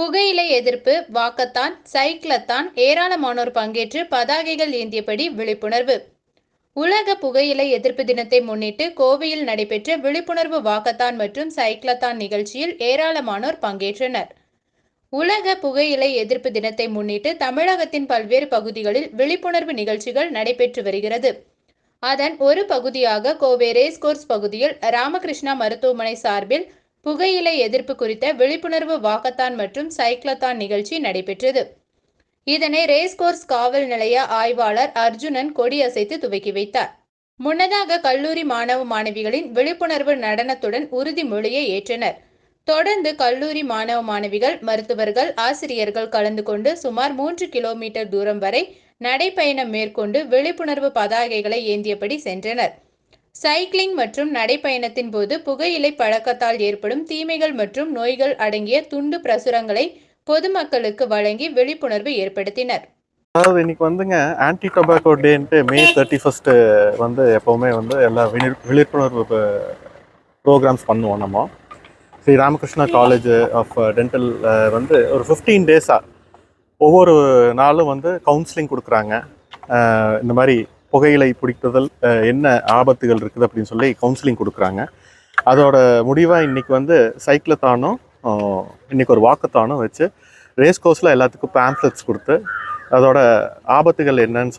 புகையிலை எதிர்ப்பு வாக்கத்தான் சைக்கிளத்தான் ஏராளமானோர் பங்கேற்று பதாகைகள் ஏந்தியபடி விழிப்புணர்வு. உலக புகையிலை எதிர்ப்பு தினத்தை முன்னிட்டு கோவையில் நடைபெற்ற விழிப்புணர்வு வாக்கத்தான் மற்றும் சைக்கிளத்தான் நிகழ்ச்சியில் ஏராளமானோர் பங்கேற்றனர். உலக புகையிலை எதிர்ப்பு தினத்தை முன்னிட்டு தமிழகத்தின் பல்வேறு பகுதிகளில் விழிப்புணர்வு நிகழ்ச்சிகள் நடைபெற்று வருகிறது. அதன் ஒரு பகுதியாக கோவை ரேஸ்கோர்ஸ் பகுதியில் ராமகிருஷ்ணா மருத்துவமனை சார்பில் புகையிலை எதிர்ப்பு குறித்த விழிப்புணர்வு வாக்கத்தான் மற்றும் சைக்ளத்தான் நிகழ்ச்சி நடைபெற்றது. இதனை ரேஸ்கோர்ஸ் காவல் நிலைய ஆய்வாளர் அர்ஜுனன் கொடியசைத்து துவக்கி வைத்தார். முன்னதாக கல்லூரி மாணவ மாணவிகளின் விழிப்புணர்வு நடனத்துடன் உறுதிமொழியை ஏற்றனர். தொடர்ந்து கல்லூரி மாணவ மாணவிகள் மருத்துவர்கள் ஆசிரியர்கள் கலந்து கொண்டு சுமார் மூன்று கிலோமீட்டர் தூரம் வரை நடைப்பயணம் மேற்கொண்டு விழிப்புணர்வு பதாகைகளை ஏந்தியபடி சென்றனர். சைக்கிளிங் மற்றும் நடைப்பயணத்தின் போது புகையிலை பழக்கத்தால் ஏற்படும் தீமைகள் மற்றும் நோய்கள் அடங்கிய துண்டு பிரசுரங்களை பொதுமக்களுக்கு வழங்கி விழிப்புணர்வு ஏற்படுத்தினர். அதாவது இன்னைக்கு வந்துங்க ஆன்டி டொபாக்கோ டேன்ட்டு மே தேர்ட்டி ஃபஸ்ட்டு வந்து எப்போவுமே வந்து எல்லா விழி விழிப்புணர்வு ப்ரோக்ராம்ஸ் பண்ணுவோம் நம்ம. Sri Ramakrishna college of dental வந்து ஒரு ஃபிஃப்டீன் டேஸாக ஒவ்வொரு நாளும் வந்து கவுன்சிலிங் கொடுக்குறாங்க. இந்த மாதிரி புகையிலை பிடிக்குதல் என்ன ஆபத்துகள் இருக்குது அப்படின்னு சொல்லி கவுன்சிலிங் கொடுக்குறாங்க. அதோட முடிவாக இன்னைக்கு வந்து சைக்கிளத்தானும் இன்றைக்கி இன்னைக்கு ஒரு வாக்கத்தானும் வச்சு ரேஸ் கோர்ஸில் எல்லாத்துக்கும் பேம்ப்ளெட்ஸ் கொடுத்து அதோட ஆபத்துகள் என்னன்னு சொல்லி